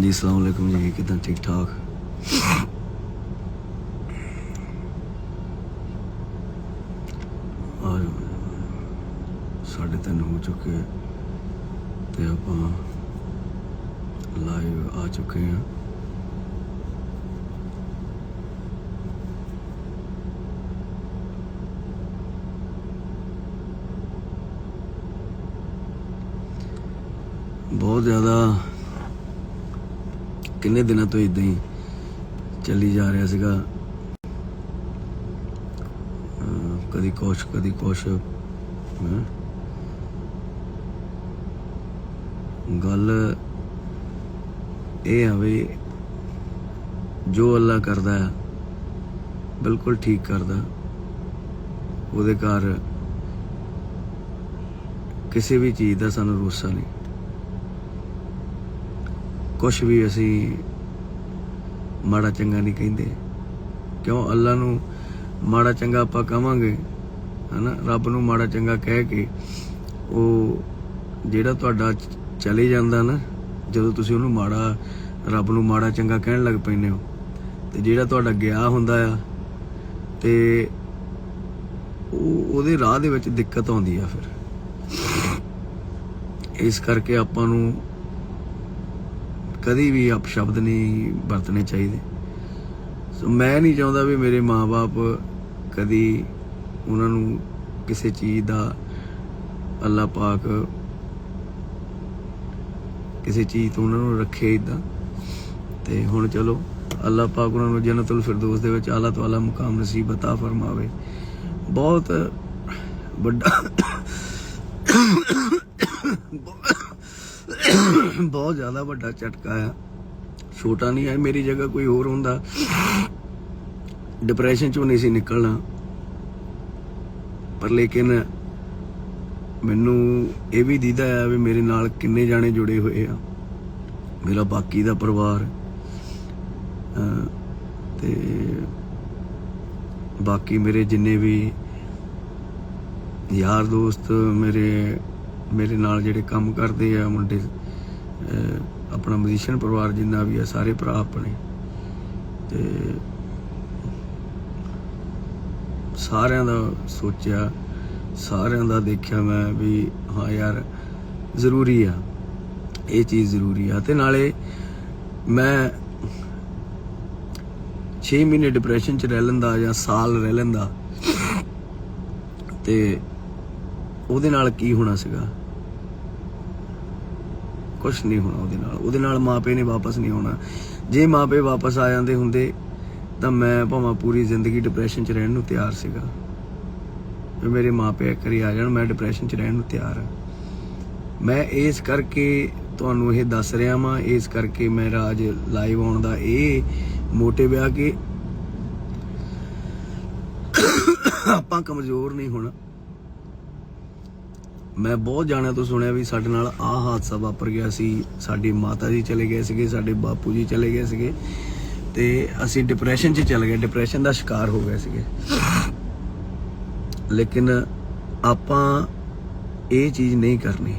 ਹਾਂਜੀ, ਅਸਲਾਮ ਅਲੈਕੁਮ ਜੀ, ਕਿਦਾਂ ਠੀਕ ਠਾਕ? ਆ ਸਾਢੇ ਤਿੰਨ ਹੋ ਚੁੱਕੇ ਤੇ ਆਪਾਂ ਲਾਈਵ ਆ ਚੁੱਕੇ ਹਾਂ। ਬਹੁਤ ਜ਼ਿਆਦਾ ਕਿੰਨੇ ਦਿਨਾਂ ਤੋਂ ਇਦਾਂ ਹੀ ਚੱਲੀ ਜਾ ਰਿਹਾ ਸੀਗਾ। ਅਹ ਕਦੀ ਕੁਛ ਕਦੀ ਕੁਛ, ਹੈਂ। ਗੱਲ ਇਹ ਆ ਵੀ ਜੋ ਅੱਲਾ ਕਰਦਾ ਹੈ, ਬਿਲਕੁਲ ਠੀਕ ਕਰਦਾ। ਉਹਦੇ ਘਰ ਕਿਸੇ ਵੀ ਚੀਜ਼ ਦਾ ਸਾਨੂੰ ਰੋਸਾ ਨਹੀਂ। ਕੁਛ ਵੀ ਅਸੀਂ ਮਾੜਾ ਚੰਗਾ ਨਹੀਂ ਕਹਿੰਦੇ। ਕਿਉਂ? ਅੱਲਾ ਨੂੰ ਮਾੜਾ ਚੰਗਾ ਆਪਾਂ ਕਵਾਂਗੇ ਹਨਾ? ਰੱਬ ਨੂੰ ਮਾੜਾ ਚੰਗਾ ਕਹਿ ਕੇ ਉਹ ਜਿਹੜਾ ਤੁਹਾਡਾ ਚਲੇ ਜਾਂਦਾ ਨਾ, ਜਦੋਂ ਤੁਸੀਂ ਉਹਨੂੰ ਮਾੜਾ, ਰੱਬ ਨੂੰ ਮਾੜਾ ਚੰਗਾ ਕਹਿਣ ਲੱਗ ਪੈਂਦੇ ਹੋ, ਤੇ ਜਿਹੜਾ ਤੁਹਾਡਾ ਗਿਆ ਹੁੰਦਾ ਆ, ਤੇ ਉਹ ਉਹਦੇ ਰਾਹ ਦੇ ਵਿੱਚ ਦਿੱਕਤ ਆਉਂਦੀ ਆ ਫਿਰ। ਇਸ ਕਰਕੇ ਆਪਾਂ ਨੂੰ ਕਦੀ ਵੀ ਅਪਸ਼ਬਦ ਨਹੀਂ ਵਰਤਣੇ ਚਾਹੀਦੇ ਸੋ ਮੈਂ ਨਹੀਂ ਚਾਹੁੰਦਾ ਵੀ ਮੇਰੇ ਮਾਪੇ ਕਦੀ ਉਹਨਾਂ ਨੂੰ ਕਿਸੇ ਚੀਜ਼ ਦਾ ਅੱਲਾਹ ਪਾਕ ਕਿਸੇ ਚੀਜ਼ ਤੋਂ ਉਹਨਾਂ ਨੂੰ ਰੱਖੇ ਇਦਾਂ ਤੇ ਹੁਣ ਚਲੋ ਅੱਲਾਹ ਪਾਕ ਉਹਨਾਂ ਨੂੰ ਜੰਨਤੁਲ ਫਿਰਦੌਸ ਦੇ ਵਿੱਚ ਆਲਾ ਤੋਂ ਆਲਾ ਮੁਕਾਮ ਨਸੀਬ عطا ਫਰਮਾਵੇ ਬਹੁਤ ਵੱਡਾ ਬਹੁਤ ਜ਼ਿਆਦਾ ਵੱਡਾ ਝਟਕਾ ਆ। ਛੋਟਾ ਨਹੀਂ ਹੈ, ਮੇਰੀ ਜਗ੍ਹਾ ਕੋਈ ਹੋਰ ਹੁੰਦਾ। ਡਿਪਰੈਸ਼ਨ ਚੋਂ ਨਹੀਂ ਸੀ ਨਿਕਲਣਾ। ਪਰ ਲੇਕਿਨ ਮੈਨੂੰ ਇਹ ਵੀ ਦੀਦਾ ਆ ਵੀ ਮੇਰੇ ਨਾਲ ਕਿੰਨੇ ਜਾਣੇ ਜੁੜੇ ਹੋਏ ਆ। ਮੇਰਾ ਬਾਕੀ ਦਾ ਪਰਿਵਾਰ। ਤੇ ਬਾਕੀ ਮੇਰੇ ਜਿੰਨੇ ਵੀ ਯਾਰ ਦੋਸਤ, ਮੇਰੇ ਮੇਰੇ ਨਾਲ ਜਿਹੜੇ ਕੰਮ ਕਰਦੇ ਆ ਮੁੰਡੇ ਆਪਣਾ ਮਿਊਜ਼ੀਸ਼ੀਅਨ ਪਰਿਵਾਰ ਜਿੰਨਾ ਵੀ ਹੈ ਸਾਰੇ ਭਰਾ ਆਪਣੇ। ਤੇ ਸਾਰਿਆਂ ਦਾ ਸੋਚਿਆ, ਸਾਰਿਆਂ ਦਾ ਦੇਖਿਆ ਮੈਂ ਵੀ ਹਾਂ ਯਾਰ, ਜ਼ਰੂਰੀ ਆ। ਇਹ ਚੀਜ਼ ਜ਼ਰੂਰੀ ਆ। ਤੇ ਨਾਲੇ ਮੈਂ 6 ਮਹੀਨੇ ਡਿਪਰੈਸ਼ਨ ਚ ਰਹਿ ਲੈਂਦਾ ਜਾਂ ਸਾਲ ਰਹਿ ਲੈਂਦਾ। ਤੇ ਉਹਦੇ ਨਾਲ ਕੀ ਹੋਣਾ ਸੀਗਾ? ਕੁਝ ਨਹੀਂ ਹੋਣਾ ਉਹਦੇ ਨਾਲ। ਉਹਦੇ ਨਾਲ ਮਾਪੇ ਨੇ ਵਾਪਸ ਨਹੀਂ ਆਉਣਾ। ਜੇ ਮਾਪੇ ਵਾਪਸ ਆ ਜਾਂਦੇ ਹੁੰਦੇ, ਤਾਂ ਮੈਂ ਭਾਵੇਂ ਪੂਰੀ ਜ਼ਿੰਦਗੀ ਡਿਪਰੈਸ਼ਨ 'ਚ ਰਹਿਣ ਨੂੰ ਤਿਆਰ ਸੀਗਾ। ਜੇ ਮੇਰੇ ਮਾਪੇ ਇੱਕ ਵਾਰੀ ਆ ਜਾਣ, ਮੈਂ ਡਿਪਰੈਸ਼ਨ 'ਚ ਰਹਿਣ ਨੂੰ ਤਿਆਰ ਹਾਂ ਮੈਂ ਇਸ ਕਰਕੇ ਤੁਹਾਨੂੰ ਇਹ ਦੱਸ ਰਿਹਾ ਵਾਂ, ਇਸ ਕਰਕੇ ਮੇਰਾ ਅੱਜ ਲਾਈਵ ਆਉਣ ਦਾ ਇਹ ਮੋਟਿਵ ਆ ਕਿ ਆਪਾਂ ਕਮਜ਼ੋਰ ਨਹੀਂ ਹੋਣਾ। ਮੈਂ ਬਹੁਤ ਜਾਣਿਆਂ ਤੋਂ ਸੁਣਿਆ ਵੀ ਸਾਡੇ ਨਾਲ ਆਹ ਹਾਦਸਾ ਵਾਪਰ ਗਿਆ ਸੀ। ਸਾਡੀ ਮਾਤਾ ਜੀ ਚਲੇ ਗਏ ਸੀਗੇ, ਸਾਡੇ ਬਾਪੂ ਜੀ ਚਲੇ ਗਏ ਸੀਗੇ ਤੇ ਅਸੀਂ ਡਿਪਰੈਸ਼ਨ 'ਚ ਚਲੇ ਗਏ। ਡਿਪਰੈਸ਼ਨ ਦਾ ਸ਼ਿਕਾਰ ਹੋ ਗਏ ਸੀਗੇ। ਲੇਕਿਨ ਆਪਾਂ ਇਹ ਚੀਜ਼ ਨਹੀਂ ਕਰਨੀ।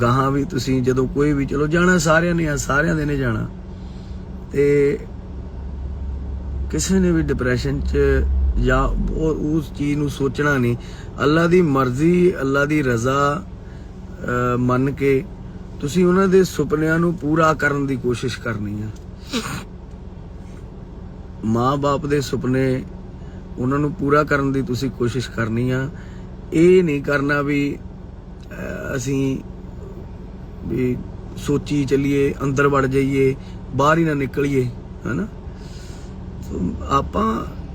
ਗਾਹਾਂ ਵੀ ਤੁਸੀਂ ਜਦੋਂ ਕੋਈ ਵੀ, ਚਲੋ ਜਾਣਾ ਸਾਰਿਆਂ ਨੇ ਆ, ਸਾਰਿਆਂ ਦੇ ਨੇ ਜਾਣਾ। ਤੇ ਕਿਸੇ ਨੇ ਵੀ ਡਿਪਰੈਸ਼ਨ 'ਚ ਜਾਂ ਉਸ ਚੀਜ਼ ਨੂੰ ਸੋਚਣਾ ਨਹੀਂ। ਅੱਲਾ ਦੀ ਮਰਜ਼ੀ ਅੱਲਾ ਦੀ ਰਜ਼ਾ ਮੰਨ ਕੇ ਤੁਸੀਂ ਉਹਨਾਂ ਦੇ ਸੁਪਨਿਆਂ ਨੂੰ ਪੂਰਾ ਕਰਨ ਦੀ ਕੋਸ਼ਿਸ਼ ਕਰਨੀ ਆ। ਮਾਂ-ਬਾਪ ਦੇ ਸੁਪਨੇ ਉਹਨਾਂ ਨੂੰ ਪੂਰਾ ਕਰਨ ਦੀ ਤੁਸੀਂ ਕੋਸ਼ਿਸ਼ ਕਰਨੀ ਆ। ਇਹ ਨਹੀਂ ਕਰਨਾ ਵੀ ਅਸੀਂ ਵੀ ਸੋਚੀ ਚੱਲੀਏ, ਅੰਦਰ ਵੜ ਜਾਈਏ, ਬਾਹਰ ਹੀ ਨਾ ਨਿਕਲੀਏ, ਹਨਾ? ਆਪਾਂ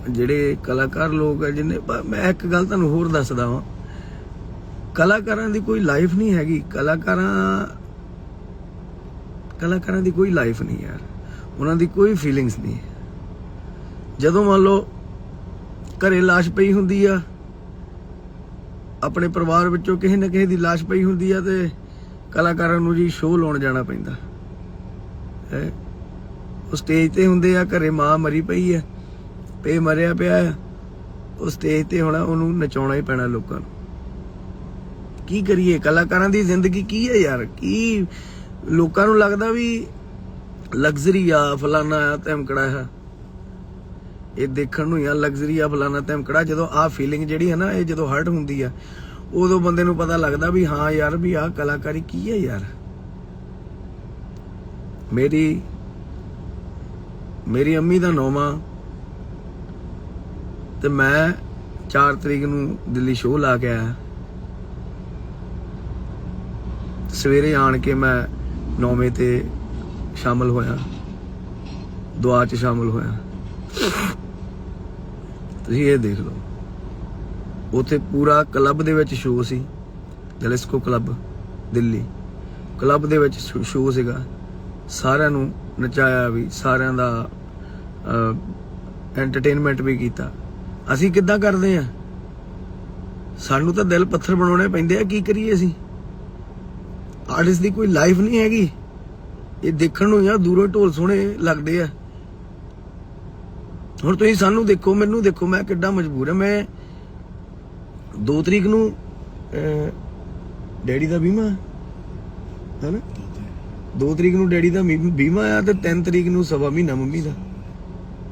ਜਿਹੜੇ ਕਲਾਕਾਰ ਲੋਕ ਆ ਜਿਹਨੇ ਮੈਂ ਇੱਕ ਗੱਲ ਤੁਹਾਨੂੰ ਹੋਰ ਦੱਸਦਾ ਵਾਂ। ਕਲਾਕਾਰਾਂ ਦੀ ਕੋਈ ਲਾਈਫ ਨਹੀਂ ਹੈਗੀ। ਕਲਾਕਾਰਾਂ ਕਲਾਕਾਰਾਂ ਦੀ ਕੋਈ ਲਾਈਫ ਨਹੀਂ ਯਾਰ। ਉਹਨਾਂ ਦੀ ਕੋਈ ਫੀਲਿੰਗਸ ਨਹੀਂ। ਜਦੋਂ ਮੰਨ ਲਓ ਘਰੇ ਲਾਸ਼ ਪਈ ਹੁੰਦੀ ਆ, ਆਪਣੇ ਪਰਿਵਾਰ ਵਿੱਚੋਂ ਕਿਸੇ ਨਾ ਕਿਸੇ ਦੀ ਲਾਸ਼ ਪਈ ਹੁੰਦੀ ਆ ਤੇ ਕਲਾਕਾਰਾਂ ਨੂੰ ਜੀ ਸ਼ੋਅ ਲਾਉਣ ਜਾਣਾ ਪੈਂਦਾ। ਹੈ? ਉਹ ਸਟੇਜ ਤੇ ਹੁੰਦੇ ਆ, ਘਰੇ ਮਾਂ ਮਰੀ ਪਈ ਆ। ਪੇ ਮਰਿਆ ਪਿਆ ਉਹ ਸਟੇਜ ਤੇ ਹੋਣਾ ਉਹਨੂੰ ਨਚਾਉਣਾ ਹੀ ਪੈਣਾ ਲੋਕਾਂ ਨੂੰ। ਕੀ ਕਰੀਏ? ਕਲਾਕਾਰਾਂ ਦੀ ਜ਼ਿੰਦਗੀ ਕੀ ਹੈ ਯਾਰ? ਕੀ ਲੋਕਾਂ ਨੂੰ ਲੱਗਦਾ ਵੀ ਲਗਜ਼ਰੀ ਆ, ਫਲਾਨਾ ਆ ਧਮਕੜਾ ਆ ਇਹ ਦੇਖਣ ਨੂੰ ਹੀ ਆ ਲਗਜ਼ਰੀ ਆ, ਫਲਾਨਾ ਧਮਕੜਾ, ਜਦੋਂ ਆ ਫੀਲਿੰਗ ਜਿਹੜੀ ਹੈ ਨਾ, ਇਹ ਜਦੋਂ ਹਰਟ ਹੁੰਦੀ ਆ, ਉਦੋਂ ਬੰਦੇ ਨੂੰ ਪਤਾ ਲੱਗਦਾ ਵੀ ਹਾਂ ਯਾਰ, ਵੀ ਆ ਕਲਾਕਾਰੀ ਕੀ ਹੈ ਯਾਰ? ਮੇਰੀ ਮੇਰੀ ਅੰਮੀ ਦਾ ਨੋਮਾ ਤੇ ਮੈਂ 4 ਤਰੀਕ ਨੂੰ ਦਿੱਲੀ ਸ਼ੋਅ ਲਾ ਕੇ ਆਇਆ। ਸਵੇਰੇ ਆਣ ਕੇ ਮੈਂ ਨੌਵੇਂ ਤੇ ਸ਼ਾਮਲ ਹੋਇਆ। ਦੁਆ 'ਚ ਸ਼ਾਮਲ ਹੋਇਆ। ਤੁਸੀਂ ਇਹ ਦੇਖ ਲਓ। ਉੱਥੇ ਪੂਰਾ ਕਲੱਬ ਦੇ ਵਿੱਚ ਸ਼ੋਅ ਸੀ। Jalisco club, Delhi. ਕਲੱਬ ਦੇ ਵਿੱਚ ਸ਼ੋਅ ਸੀਗਾ। ਸਾਰਿਆਂ ਨੂੰ ਨਚਾਇਆ ਵੀ, ਸਾਰਿਆਂ ਦਾ ਐਂਟਰਟੇਨਮੈਂਟ ਵੀ ਕੀਤਾ। ਅਸੀਂ ਕਿੱਦਾਂ ਕਰਦੇ ਆ? ਸਾਨੂੰ ਤਾਂ ਦਿਲ ਪੱਥਰ ਬਣਾਉਣੇ ਪੈਂਦੇ ਆ, ਕੀ ਕਰੀਏ ਅਸੀਂ? ਆਰਟਿਸਟ ਦੀ ਕੋਈ ਲਾਈਫ ਨਹੀਂ ਹੈਗੀ। ਇਹ ਦੇਖਣ ਨੂੰ ਯਾਰ ਦੂਰੋਂ ਢੋਲ ਸੋਹਣੇ ਲੱਗਦੇ ਆ। ਹੁਣ ਤੁਸੀਂ ਸਾਨੂੰ ਦੇਖੋ, ਮੈਨੂੰ ਦੇਖੋ, ਮੈਂ ਕਿੱਡਾ ਮਜਬੂਰ ਆ। ਮੈਂ 2 ਤਰੀਕ ਨੂੰ ਡੈਡੀ ਦਾ ਬੀਮਾ ਹੈ ਨਾ 2 ਤਰੀਕ ਨੂੰ ਡੈਡੀ ਦਾ ਬੀਮਾ ਆ ਤੇ 3 ਤਰੀਕ ਨੂੰ ਸਵਾ ਮਹੀਨਾ ਮੰਮੀ ਦਾ।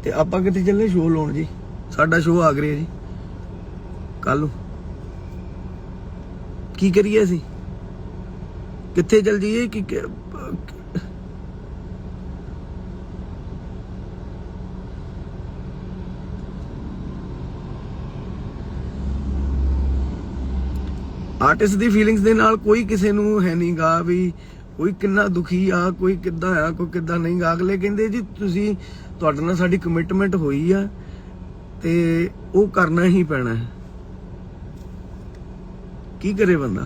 ਤੇ ਆਪਾਂ ਕਿੱਥੇ ਚੱਲੇ? ਸ਼ੋਅ ਲਾਉਣ ਜੀ। ਸਾਡਾ ਸ਼ੋਅ ਆਗਰੇ ਗਿਆ ਜੀ। ਕੱਲ ਨੂੰ। ਕੀ ਕਰੀਏ ਅਸੀਂ? ਕਿੱਥੇ ਚੱਲ ਜਾਈਏ ਕਿ- ਆਰਟਿਸਟ ਦੀ ਫੀਲਿੰਗਸ ਦੇ ਨਾਲ ਕੋਈ ਕਿਸੇ ਨੂੰ ਹੈ ਨਹੀਂਗਾ ਵੀ ਕੋਈ ਕਿੰਨਾ ਦੁਖੀ ਆ, ਕੋਈ ਕਿੱਦਾਂ ਆ, ਕੋਈ ਕਿੱਦਾਂ ਨਹੀਂ ਗਾ। ਅਗਲੇ ਕਹਿੰਦੇ ਜੀ, ਤੁਸੀਂ ਤੁਹਾਡੇ ਨਾਲ ਸਾਡੀ ਕਮਿਟਮੈਂਟ ਹੋਈ ਆ। ਤੇ ਉਹ ਕਰਨਾ ਹੀ ਪੈਣਾ ਹੈ। ਕੀ ਕਰੇ ਬੰਦਾ?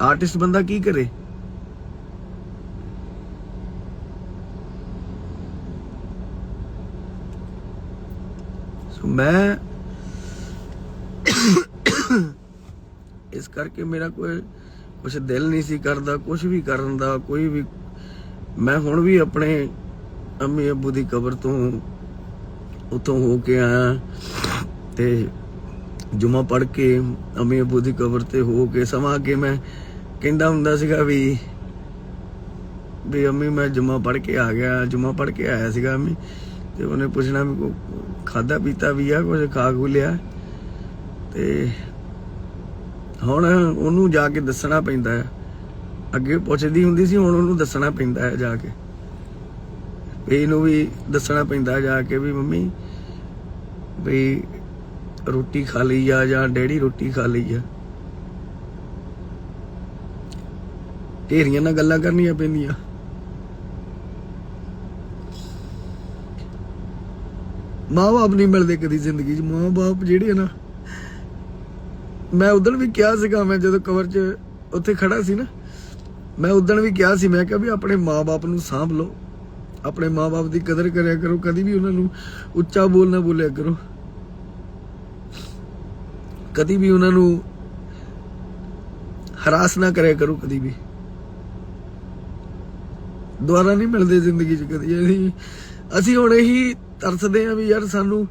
ਆਰਟਿਸਟ ਬੰਦਾ ਕੀ ਕਰੇ? ਸੋ ਮੈਂ ਇਸ ਕਰਕੇ ਮੇਰਾ ਕੋਈ ਕੁਛ ਦਿਲ ਨਹੀਂ ਸੀ ਕਰਦਾ, ਕੁਛ ਵੀ ਕਰਨ ਦਾ, ਕੋਈ ਵੀ ਮੈਂ ਹੁਣ ਵੀ ਆਪਣੇ ਅੰਮੀ ਅੱਬੂ ਦੀ ਕਬਰ ਤੋਂ ਉਤੋਂ ਹੋ ਕੇ ਆਇਆ ਤੇ ਜੁਮਾ ਪੜ ਕੇ ਅੰਮੀ ਅੱਬੂ ਦੀ ਕਬਰ ਤੇ ਹੋ ਕੇ ਸਮਾਂ ਕੇ ਮੈਂ ਕਹਿੰਦਾ ਹੁੰਦਾ ਸੀਗਾ ਵੀ ਵੀ ਅੰਮੀ ਮੈਂ ਜੁਮਾ ਪੜ ਕੇ ਆ ਗਿਆ, ਜੁਮਾ ਪੜ ਕੇ ਆਇਆ ਸੀਗਾ ਅਮੀ ਤੇ ਉਹਨੇ ਪੁੱਛਣਾ ਵੀ ਕੋ ਖਾਦਾ ਪੀਤਾ ਵੀ ਆ ਕੁਝ ਖਾ ਖੂ ਲਿਆ ਤੇ ਹੁਣ ਉਹਨੂੰ ਜਾ ਕੇ ਦੱਸਣਾ ਪੈਂਦਾ ਹੈ। ਅੱਗੇ ਪੁੱਛਦੀ ਹੁੰਦੀ ਸੀ, ਹੁਣ ਉਹਨੂੰ ਦੱਸਣਾ ਪੈਂਦਾ ਹੈ ਜਾ ਕੇ। ਇਹਨੂੰ ਵੀ ਦੱਸਣਾ ਪੈਂਦਾ ਜਾ ਕੇ ਵੀ ਮੰਮੀ ਵੀ ਰੋਟੀ ਖਾ ਲਈ ਆ ਜਾਂ ਡੈਡੀ ਰੋਟੀ ਖਾ ਲਈ ਆ। ਢੇਰੀਆਂ ਨਾਲ ਗੱਲਾਂ ਕਰਨੀਆਂ ਪੈਂਦੀਆਂ। ਮਾਂ-ਬਾਪ ਨਹੀਂ ਮਿਲਦੇ ਕਦੀ ਜ਼ਿੰਦਗੀ 'ਚ, ਮਾਂ-ਬਾਪ ਜਿਹੜੇ ਨਾ, ਮੈਂ ਉਦੋਂ ਵੀ ਕਿਹਾ ਸੀਗਾ, ਮੈਂ ਜਦੋਂ ਕਵਰ 'ਚ ਉੱਥੇ ਖੜਾ ਸੀ ਨਾ, ਮੈਂ ਉਦੋਂ ਵੀ ਕਿਹਾ ਸੀ, ਮੈਂ ਕਿਹਾ ਵੀ ਆਪਣੇ ਮਾਂ ਬਾਪ ਨੂੰ ਸਾਂਭ ਲਓ। ਆਪਣੇ ਮਾਪੇ ਦੀ ਕਦਰ ਕਰਿਆ ਕਰੋ, ਕਦੀ ਵੀ ਉਹਨਾਂ ਨੂੰ ਉੱਚਾ ਬੋਲ ਨਾ ਬੋਲਿਆ ਕਰੋ। ਕਦੀ ਵੀ ਉਹਨਾਂ ਨੂੰ ਹਰਾਸ ਨਾ ਕਰਿਆ ਕਰੋ ਕਦੀ ਵੀ। ਦੁਆਰਾ ਨਹੀਂ ਮਿਲਦੇ ਜ਼ਿੰਦਗੀ 'ਚ ਕਦੀ। ਅਸੀਂ ਅਸੀਂ ਹੁਣ ਇਹੀ ਤਰਸਦੇ ਆ ਵੀ ਯਾਰ ਸਾਨੂੰ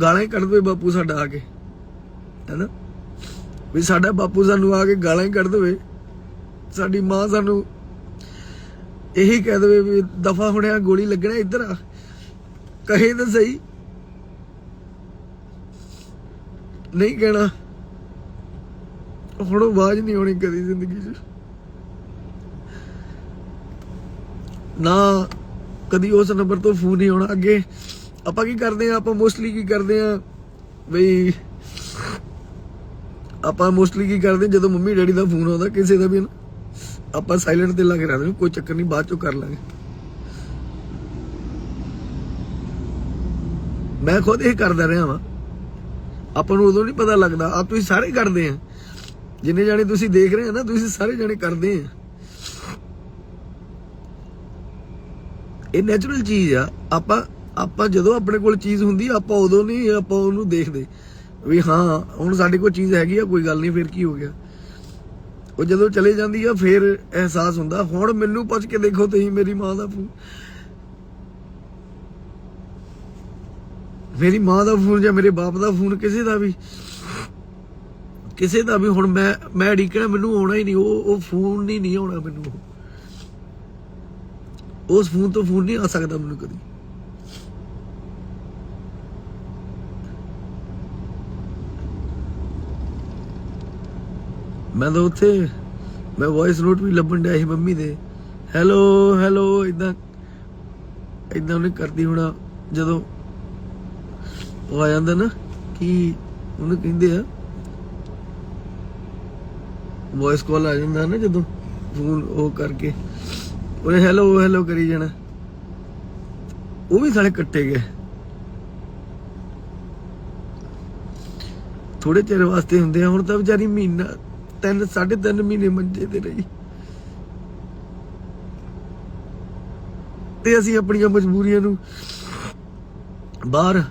ਗਾਲਾਂ ਹੀ ਕੱਢ ਦੇ ਬਾਪੂ ਸਾਡਾ ਆ ਕੇ। ਹੈਨਾ? ਵੀ ਸਾਡਾ ਬਾਪੂ ਸਾਨੂੰ ਆ ਕੇ ਗਾਲਾਂ ਹੀ ਕੱਢ ਦੇਵੇ। ਸਾਡੀ ਮਾਂ ਸਾਨੂੰ ਇਹੀ ਕਹਿ ਦੇਵੇ ਵੀ ਦਫਾ ਹੁਣਿਆ ਗੋਲੀ ਲੱਗਣਾ ਇੱਧਰ ਆ। ਕਹੇ ਤਾਂ ਸਹੀ। ਨਹੀਂ ਕਹਿਣਾ। ਹੁਣ ਆਵਾਜ਼ ਨਹੀਂ ਆਉਣੀ ਕਦੀ ਜ਼ਿੰਦਗੀ 'ਚ। ਨਾ ਕਦੀ ਉਸ ਨੰਬਰ ਤੋਂ ਫੋਨ ਨਹੀਂ ਆਉਣਾ। ਅੱਗੇ ਆਪਾਂ ਕੀ ਕਰਦੇ ਆ ਆਪਾਂ ਮੋਸਟਲੀ ਕੀ ਕਰਦੇ ਆ ਬਈ ਆਪਾਂ ਮੋਸਟਲੀ ਕੀ ਕਰਦੇ ਜਦੋਂ ਮੰਮੀ ਡੈਡੀ ਦਾ ਫੋਨ ਆਉਂਦਾ, ਕਿਸੇ ਦਾ ਵੀ ਨਾ। ਆਪਾਂ ਸਾਇਲੈਂਟ ਤੇ ਲਾ ਕੇ ਰੱਖਦੇ ਕੋਈ ਚੱਕਰ ਨਹੀਂ, ਬਾਅਦ ਚੋਂ ਕਰ ਲਾਂਗੇ। ਮੈਂ ਖੁਦ ਇਹ ਕਰਦਾ ਰਿਹਾ ਵਾਂ। ਆਪਾਂ ਨੂੰ ਉਦੋਂ ਨਹੀਂ ਪਤਾ ਲੱਗਦਾ ਆ ਤੁਸੀਂ ਸਾਰੇ ਕਰਦੇ ਆ। ਜਿੰਨੇ ਜਾਣੇ ਤੁਸੀਂ ਦੇਖ ਰਹੇ ਆ ਨਾ, ਤੁਸੀਂ ਸਾਰੇ ਜਾਣੇ ਕਰਦੇ ਆ। ਇਹ ਨੈਚੁਰਲ ਚੀਜ਼ ਆ, ਆਪਾਂ ਆਪਾਂ ਜਦੋਂ ਆਪਣੇ ਕੋਲ ਚੀਜ਼ ਹੁੰਦੀ ਆਪਾਂ ਉਦੋਂ ਨਹੀਂ, ਆਪਾਂ ਉਹਨੂੰ ਦੇਖਦੇ। ਵੀ ਹਾਂ, ਹੁਣ ਸਾਡੇ ਕੋਲ ਚੀਜ਼ ਹੈਗੀ ਆ, ਕੋਈ ਗੱਲ ਨਹੀਂ, ਫਿਰ ਕੀ ਹੋ ਗਿਆ? ਉਹ ਜਦੋਂ ਚਲੇ ਜਾਂਦੀ ਆ, ਫਿਰ ਅਹਿਸਾਸ ਹੁੰਦਾ, ਹੁਣ ਮੈਨੂੰ ਪੁੱਛ ਕੇ ਦੇਖੋ ਤੁਸੀਂ ਮੇਰੀ ਮਾਂ ਦਾ ਫੋਨ ਮੇਰੀ ਮਾਂ ਦਾ ਫੋਨ ਜਾਂ ਮੇਰੇ ਬਾਪ ਦਾ ਫੋਨ ਕਿਸੇ ਦਾ ਵੀ। ਕਿਸੇ ਦਾ ਵੀ, ਹੁਣ ਮੈਂ ਮੈਂ ਅੜੀਕਣਾ ਮੈਨੂੰ ਆਉਣਾ ਹੀ ਨਹੀਂ, ਉਹ ਉਹ ਫੋਨ ਨਹੀਂ ਨਹੀਂ ਆਉਣਾ ਮੈਨੂੰ। ਉਸ ਫੋਨ ਤੋਂ ਫੋਨ ਨਹੀਂ ਆ ਸਕਦਾ ਮੈਨੂੰ ਕਦੀ। ਮੈਂ ਤਾਂ ਉੱਥੇ, ਮੈਂ ਵੌਇਸ ਨੋਟ ਵੀ ਲੱਭਣ ਡਿਆ ਸੀ ਮੰਮੀ ਦੇ। ਹੈਲੋ ਹੈਲੋ ਇਦਾਂ ਇਦਾਂ ਉਹਨੇ ਕਰਦੀ ਹੋਣਾ, ਜਦੋਂ ਉਹ ਆ ਜਾਂਦਾ ਨਾ, ਕਿ ਉਹਨੂੰ ਕਹਿੰਦੇ ਆ ਵੌਇਸ ਕਾਲ ਆ ਜਾਂਦਾ ਨਾ ਜਦੋਂ ਫੋਨ ਉਹ ਕਰਕੇ, ਉਹਨੇ ਹੈਲੋ ਹੈਲੋ ਕਰੀ ਜਾਣਾ। ਉਹ ਵੀ ਸਾਲੇ ਕੱਟੇ ਗਏ। ਥੋੜੇ ਚਿਰ ਵਾਸਤੇ ਹੁੰਦੇ ਆ, ਹੁਣ ਤਾਂ ਵਿਚਾਰੀ ਮਹੀਨਾ ਤਿੰਨ, ਸਾਢੇ ਤਿੰਨ ਮਹੀਨੇ ਮੰਜੇ ਤੇ ਰਹੀ। ਤੇ ਅਸੀਂ ਆਪਣੀਆਂ ਮਜਬੂਰੀਆਂ ਨੂੰ ਬਾਹਰ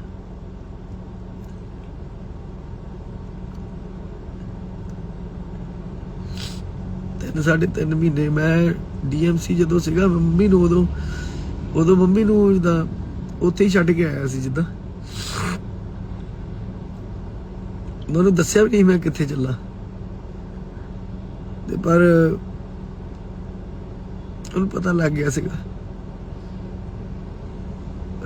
ਤਿੰਨ, ਸਾਢੇ ਤਿੰਨ ਮਹੀਨੇ ਮੈਂ ਡੀਐਮਸੀ ਜਦੋਂ ਸੀਗਾ, ਮੰਮੀ ਨੂੰ ਉਦੋਂ ਉਦੋਂ ਮੰਮੀ ਨੂੰ ਜਿੱਦਾਂ ਉੱਥੇ ਹੀ ਛੱਡ ਕੇ ਆਇਆ ਸੀ ਜਿੱਦਾਂ। ਮੈਨੂੰ ਦੱਸਿਆ ਵੀ ਨਹੀਂ ਮੈਂ ਕਿੱਥੇ ਚੱਲਾਂ। ਤੇ ਪਰ ਉਹਨੂੰ ਪਤਾ ਲੱਗ ਗਿਆ ਸੀਗਾ।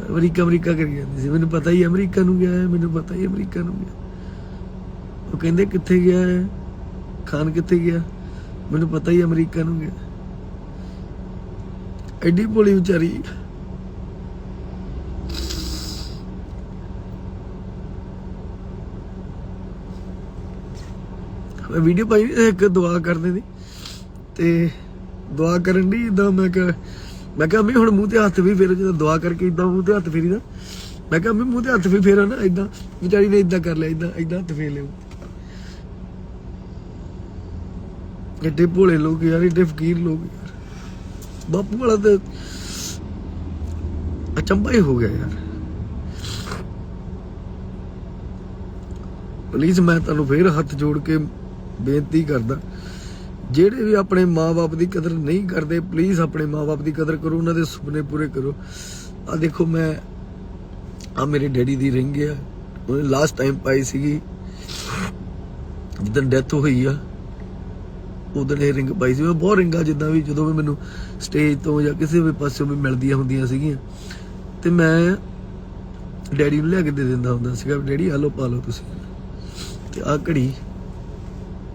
ਅਮਰੀਕਾ ਅਮਰੀਕਾ ਕਰੀ ਜਾਂਦੀ ਸੀ। ਮੈਨੂੰ ਪਤਾ ਹੀ ਅਮਰੀਕਾ ਨੂੰ ਗਿਆ ਹੈ, ਮੈਨੂੰ ਪਤਾ ਹੀ ਅਮਰੀਕਾ ਨੂੰ ਗਿਆ। ਉਹ ਕਹਿੰਦੇ ਕਿੱਥੇ ਗਿਆ ਹੈ? ਖਾਨ ਕਿੱਥੇ ਗਿਆ? ਮੈਨੂੰ ਪਤਾ ਹੀ ਅਮਰੀਕਾ ਨੂੰ ਗਿਆ। ਐਡੀ ਭੋਲੀ ਵਿਚਾਰੀ। ਵੀਡੀਓ ਪਾਈ ਇੱਕ ਦੁਆ ਕਰਦੇ ਦੀ ਤੇ ਦੁਆ ਕਰਨ ਦੀ ਇਦਾਂ ਮੈਂ ਕਿ ਮੈਂ ਕਿਹਾ ਮੈਂ ਹੁਣ ਮੂੰਹ ਤੇ ਹੱਥ ਵੀ ਫੇਰ, ਜਦੋਂ ਦੁਆ ਕਰਕੇ ਇਦਾਂ ਮੂੰਹ ਤੇ ਹੱਥ ਫੇਰੀਦਾ, ਮੈਂ ਕਿਹਾ ਮੈਂ ਮੂੰਹ ਤੇ ਹੱਥ ਵੀ ਫੇਰਾਂ ਨਾ ਇਦਾਂ ਵਿਚਾਰੀ ਨੇ ਇਦਾਂ ਕਰ ਲਿਆ ਇਦਾਂ ਇਦਾਂ ਹੱਥ ਫੇਰ ਲਿਆ ਐਡੇ ਭੋਲੇ ਲੋਕ ਯਾਰ ਐਡੇ ਫਕੀਰ ਲੋਕ ਯਾਰ। ਬਾਪੂ ਵਾਲਾ ਤੇ ਅਚੰਭਾ ਹੀ ਹੋ ਗਿਆ ਯਾਰ। ਪਲੀਜ਼ ਮੈਂ ਤੁਹਾਨੂੰ ਫੇਰ ਹੱਥ ਜੋੜ ਕੇ ਬੇਨਤੀ ਕਰਦਾ, ਜਿਹੜੇ ਵੀ ਆਪਣੇ ਮਾਪੇ ਦੀ ਕਦਰ ਨਹੀਂ ਕਰਦੇ ਪਲੀਜ਼ ਆਪਣੇ ਮਾਪੇ ਦੀ ਕਦਰ ਕਰੋ, ਉਹਨਾਂ ਦੇ ਸੁਪਨੇ ਪੂਰੇ ਕਰੋ। ਆ ਦੇਖੋ ਮੈਂ ਆ ਮੇਰੇ ਡੈਡੀ ਦੀ ਰਿੰਗ ਆ, ਉਹਨੇ ਲਾਸਟ ਟਾਈਮ ਪਾਈ ਸੀਗੀ ਜਦੋਂ ਡੈਥ ਹੋਈ ਆ ਉਦੋਂ ਇਹ ਰਿੰਗ ਪਾਈ ਸੀ। ਮੈਂ ਬਹੁਤ ਰਿੰਗਾਂ ਜਿੱਦਾਂ ਵੀ ਜਦੋਂ ਵੀ ਮੈਨੂੰ ਸਟੇਜ ਤੋਂ ਜਾਂ ਕਿਸੇ ਵੀ ਪਾਸਿਓਂ ਵੀ ਮਿਲਦੀਆਂ ਹੁੰਦੀਆਂ ਸੀਗੀਆਂ, ਤੇ ਮੈਂ ਡੈਡੀ ਨੂੰ ਲਿਆ ਕੇ ਦੇ ਦਿੰਦਾ ਹੁੰਦਾ ਸੀਗਾ, ਡੈਡੀ ਆ ਲਓ, ਪਾ ਲਓ ਤੁਸੀਂ। ਤੇ ਆ ਘੜੀ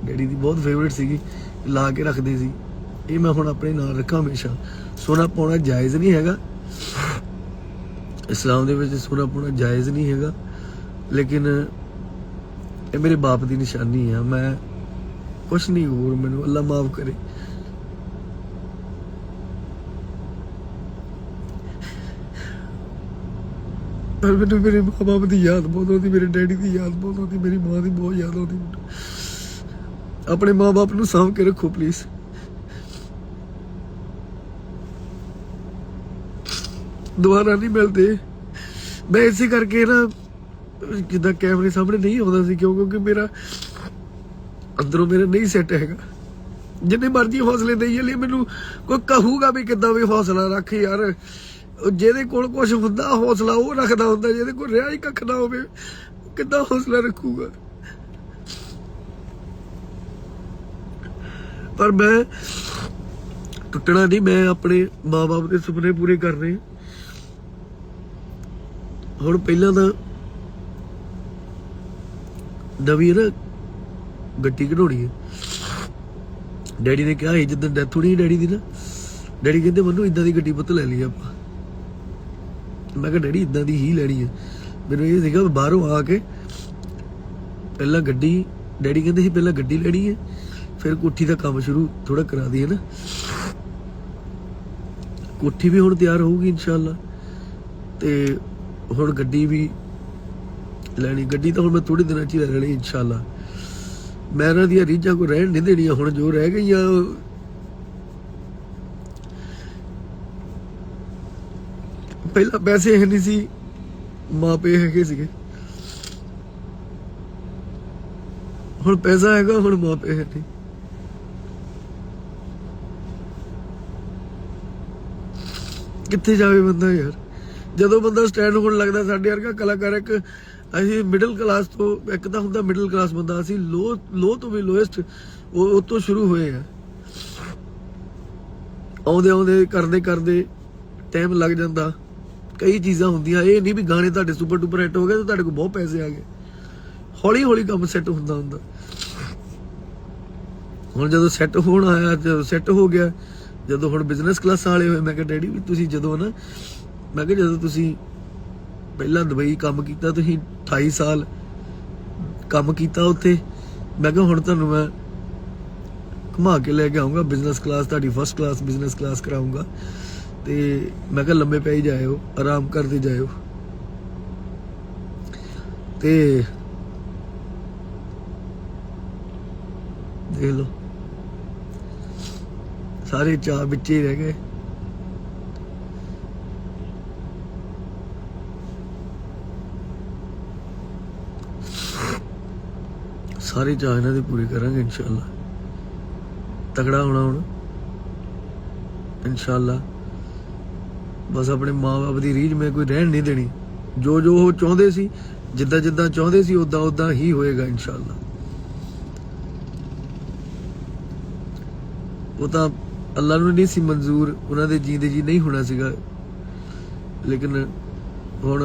ਡੈਡੀ ਦੀ ਬਹੁਤ ਫੇਵਰਿਟ ਸੀਗੀ, ਲਾ ਕੇ ਰੱਖਦੇ ਸੀ। ਇਹ ਮੈਂ ਹੁਣ ਆਪਣੇ ਨਾਲ ਰੱਖਾਂ ਹਮੇਸ਼ਾ। ਸੋਨਾ ਪਾਉਣਾ ਜਾਇਜ਼ ਨਹੀਂ ਹੈਗਾ। ਇਸਲਾਮ ਦੇ ਵਿੱਚ ਸੋਨਾ ਪਾਉਣਾ ਜਾਇਜ਼ ਨਹੀਂ ਹੈਗਾ। ਲੇਕਿਨ ਇਹ ਮੇਰੇ ਬਾਪ ਦੀ ਨਿਸ਼ਾਨੀ ਆ। ਮੈਂ ਕੁਛ ਨਹੀਂ ਹੋਰ, ਮੈਨੂੰ ਅੱਲਾ ਮਾਫ ਕਰੇ। ਪਰ ਮੈਨੂੰ ਮੇਰੇ ਮਾਪੇ ਦੀ ਯਾਦ ਬਹੁਤ ਆਉਂਦੀ, ਮੇਰੇ ਡੈਡੀ ਦੀ ਯਾਦ ਬਹੁਤ ਆਉਂਦੀ, ਮੇਰੀ ਮਾਂ ਦੀ ਬਹੁਤ ਯਾਦ ਆਉਂਦੀ। ਮੈਨੂੰ ਆਪਣੇ ਮਾਪੇ ਨੂੰ ਸਾਂਭ ਕੇ ਰੱਖੋ ਪਲੀਜ਼ ਦੁਬਾਰਾ ਨਹੀਂ ਮਿਲਦੇ। ਮੈਂ ਇਸੇ ਕਰਕੇ ਨਾ, ਜਿੱਦਾਂ ਕੈਮਰੇ ਸਾਹਮਣੇ ਨਹੀਂ ਆਉਂਦਾ ਸੀ, ਕਿਉਂ? ਕਿਉਂਕਿ ਮੇਰਾ ਅੰਦਰੋਂ ਮੇਰਾ ਨਹੀਂ ਸੈੱਟ ਹੈਗਾ। ਜਿੰਨੇ ਮਰਜ਼ੀ ਹੌਸਲੇ ਦੇਈਏ, ਲਈ ਮੈਨੂੰ ਕੋਈ ਕਹੂਗਾ ਵੀ ਕਿੱਦਾਂ ਵੀ ਹੌਸਲਾ ਰੱਖ ਯਾਰ। ਜਿਹਦੇ ਕੋਲ ਕੁਝ ਹੁੰਦਾ, ਹੌਸਲਾ ਉਹ ਰੱਖਦਾ ਹੁੰਦਾ, ਜਿਹਦੇ ਕੋਲ ਰਿਹਾ ਹੀ ਕੱਖ ਨਾ ਹੋਵੇ ਕਿੱਦਾਂ ਹੌਸਲਾ ਰੱਖੂਗਾ? ਪਰ ਮੈਂ ਟੁੱਟਣਾ ਨਹੀਂ, ਮੈਂ ਆਪਣੇ ਮਾਪੇ ਦੇ ਸੁਪਨੇ ਪੂਰੇ ਕਰਨੇ ਹੁਣ ਪਹਿਲਾਂ ਤਾਂ ਨਵੀਂ ਨਾ, ਗੱਡੀ ਕਢਾਉਣੀ ਹੈ। ਡੈਡੀ ਨੇ ਕਿਹਾ ਸੀ ਜਦੋਂ ਡੈਥ ਹੋਣੀ ਡੈਡੀ ਦੀ ਨਾ, ਡੈਡੀ ਕਹਿੰਦੇ ਮੈਨੂੰ ਇਦਾਂ ਦੀ ਗੱਡੀ ਪੁੱਤ ਲੈ ਲਈ ਆਪਾਂ। ਮੈਂ ਕਿਹਾ, ਡੈਡੀ ਇਦਾਂ ਦੀ ਹੀ ਲੈਣੀ ਹੈ। ਮੈਨੂੰ ਇਹ ਸੀਗਾ ਬਾਹਰੋਂ ਆ ਕੇ ਪਹਿਲਾਂ ਗੱਡੀ, ਡੈਡੀ ਕਹਿੰਦੇ ਸੀ ਪਹਿਲਾਂ ਗੱਡੀ ਲੈਣੀ ਹੈ। ਫਿਰ ਕੋਠੀ ਦਾ ਕੰਮ ਸ਼ੁਰੂ ਥੋੜਾ ਕਰਾ ਦਈਏ ਨਾ। ਕੋਠੀ ਵੀ ਹੁਣ ਤਿਆਰ ਹੋਊਗੀ ਇਨਸ਼ਾਅੱਲਾ। ਤੇ ਹੁਣ ਗੱਡੀ ਵੀ ਲੈਣੀ। ਗੱਡੀ ਤਾਂ ਹੁਣ ਮੈਂ ਥੋੜੇ ਦਿਨਾਂ ਚ ਹੀ ਲੈ ਲੈਣੀ ਇਨਸ਼ਾਅੱਲਾ। ਮੈਂ ਇਹਨਾਂ ਦੀਆਂ ਰੀਝਾਂ ਕੋ ਰਹਿਣ ਨਹੀਂ ਦੇਣੀਆਂ। ਹੁਣ ਜੋ ਰਹਿ ਗਈਆਂ ਉਹ- ਪਹਿਲਾਂ ਪੈਸੇ ਹੈ ਨਹੀਂ ਸੀ। ਮਾਪੇ ਹੈਗੇ ਸੀਗੇ। ਹੁਣ ਪੈਸਾ ਹੈਗਾ, ਹੁਣ ਮਾਪੇ ਹੈ ਨਹੀਂ। ਕਿੱਥੇ ਜਾਵੇ ਬੰਦਾ ਯਾਰ? ਜਦੋਂ ਬੰਦਾ ਸਟੈਂਡ ਹੋਣ ਲੱਗਦਾ, ਸਾਡੇ ਵਰਗਾ ਕਲਾਕਾਰ ਇੱਕ, ਅਸੀਂ ਮਿਡਲ ਕਲਾਸ ਤੋਂ ਇੱਕ ਤਾਂ ਹੁੰਦਾ ਮਿਡਲ ਕਲਾਸ ਬੰਦਾ, ਅਸੀਂ ਲੋ ਲੋ ਤੋਂ ਵੀ ਲੋਐਸਟ ਉਹ ਤੋਂ ਸ਼ੁਰੂ ਹੋਏ ਆ। ਆਉਂਦੇ ਆਉਂਦੇ, ਕਰਦੇ ਕਰਦੇ ਟਾਈਮ ਲੱਗ ਜਾਂਦਾ। ਕਈ ਚੀਜ਼ਾਂ ਹੁੰਦੀਆਂ, ਇਹ ਨਹੀਂ ਵੀ ਗਾਣੇ ਤੁਹਾਡੇ ਸੁਪਰ ਡੂਪਰ ਹਿੱਟ ਹੋ ਗਏ ਤੇ ਤੁਹਾਡੇ ਕੋਲ ਬਹੁਤ ਪੈਸੇ ਆ ਗਏ। ਹੌਲੀ ਹੌਲੀ ਕੰਮ ਸੈੱਟ ਹੁੰਦਾ ਹੁੰਦਾ। ਹੁਣ ਜਦੋਂ ਸੈੱਟ ਹੋਣ ਆਇਆ, ਜਦੋਂ ਸੈੱਟ ਹੋ ਗਿਆ ਜਦੋਂ ਹੁਣ ਬਿਜ਼ਨਸ ਕਲਾਸਾਂ ਵਾਲੇ ਹੋਏ, ਮੈਂ ਕਿਹਾ, ਡੈਡੀ, ਵੀ ਤੁਸੀਂ ਜਦੋਂ ਨਾ, ਮੈਂ ਕਿਹਾ, ਜਦੋਂ ਤੁਸੀਂ ਪਹਿਲਾਂ ਦੁਬਈ ਕੰਮ ਕੀਤਾ, ਤੁਸੀਂ 28 ਸਾਲ ਕੰਮ ਕੀਤਾ ਉੱਥੇ, ਮੈਂ ਕਿਹਾ, ਹੁਣ ਤੁਹਾਨੂੰ ਮੈਂ ਘੁਮਾ ਕੇ ਲੈ ਕੇ ਆਉਂਗਾ ਬਿਜ਼ਨਸ ਕਲਾਸ ਤੁਹਾਡੀ ਫਸਟ ਕਲਾਸ ਬਿਜ਼ਨਸ ਕਲਾਸ ਕਰਾਉਂਗਾ। ਤੇ ਮੈਂ ਕਿਹਾ ਲੰਬੇ ਪੈ ਹੀ ਜਾਇਓ, ਆਰਾਮ ਕਰਦੇ ਜਾਇਓ। ਤੇ ਦੇਖ ਲਓ। ਸਾਰੇ ਚਾਹ ਵਿੱਚ ਹੀ ਰਹਿ ਗਏ। ਸਾਰੇ ਚਾਹ ਇਹਨਾਂ ਦੇ ਪੂਰੇ ਕਰਾਂਗੇ, ਇਨਸ਼ਾਅੱਲਾ। ਤਗੜਾ ਹੋਣਾ ਹੁਣ। ਇਨਸ਼ਾਅੱਲਾ। ਬਸ ਆਪਣੇ ਮਾਪੇ ਦੀ ਰੀਝ ਮੈਂ ਕੋਈ ਰਹਿਣ ਨਹੀਂ ਦੇਣੀ। ਜੋ ਜੋ ਉਹ ਚਾਹੁੰਦੇ ਸੀ, ਜਿੱਦਾਂ ਜਿੱਦਾਂ ਚਾਹੁੰਦੇ ਸੀ ਉਦਾਂ ਉਦਾਂ ਹੀ ਹੋਏਗਾ, ਇਨਸ਼ਾਅੱਲਾ। ਉਹ ਤਾਂ ਅੱਲਾ ਨੂੰ ਨਹੀਂ ਸੀ ਮਨਜ਼ੂਰ, ਉਹਨਾਂ ਦੇ ਜੀਂਦੇ ਜੀ ਨਹੀਂ ਹੋਣਾ ਸੀਗਾ। ਲੇਕਿਨ ਹੁਣ